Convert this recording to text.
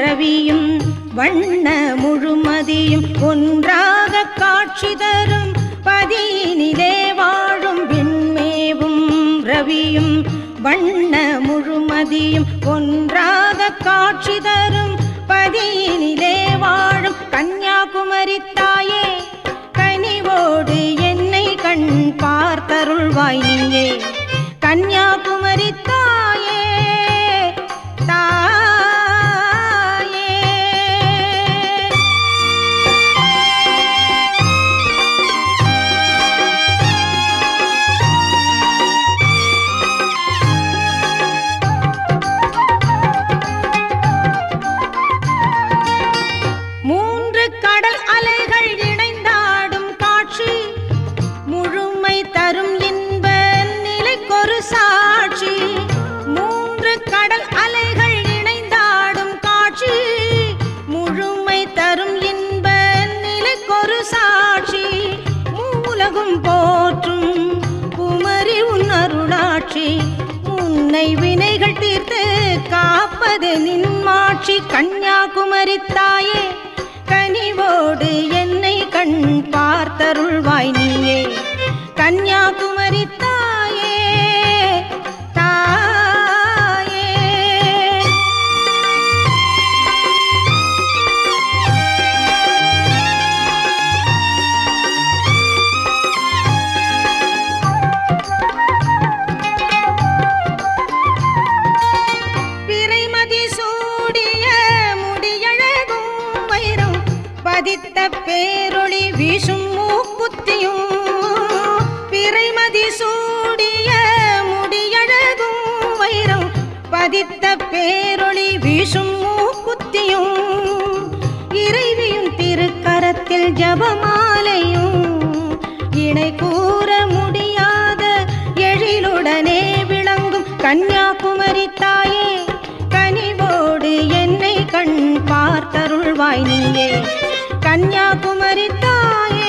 ரவியும் வண்ண முழுமதியும் ஒன்றாக காட்சி தரும் பதியினிலே வாழும் விண்மேவும் ரவியும் வண்ண முழுமதியும் ஒன்றாக காட்சி தரும் பதியினிலே வாழும் கன்னியாகுமரி தாயே கனிவோடு என்னை கண் பார்த்தருள்வாய் சாட்சி. மூன்று கடல் அலைகள் இணைந்தாடும் காட்சி. முழுமை தரும் இன்ப நிலைக்கொரு சாட்சி. மூலகும் போற்றும் குமரி உன் அருளாட்சி. உன்னை வினைகள் தீர்த்து காப்பது நின்மாட்சி கன்னியாகுமரி தாயே கனிவோடு என்னை கண் பார்த்தருள்வாய் நீயே. பேரொளி வீசும் மூக்குத்தியும் பிறைமதி சூடிய முடியழகும் வைரம் பதித்த பேரொளி வீசும் மூக்குத்தியும் இறைவியும் திருக்கரத்தில் ஜபமாலையும் இணை கூற முடியாத எழிலுடனே விளங்கும் கன்னியாகுமரி தாயே கனிவோடு என்னை கண் பார்த்தருள்வாய் நீயே. கன்னியாகுமரி தாயே.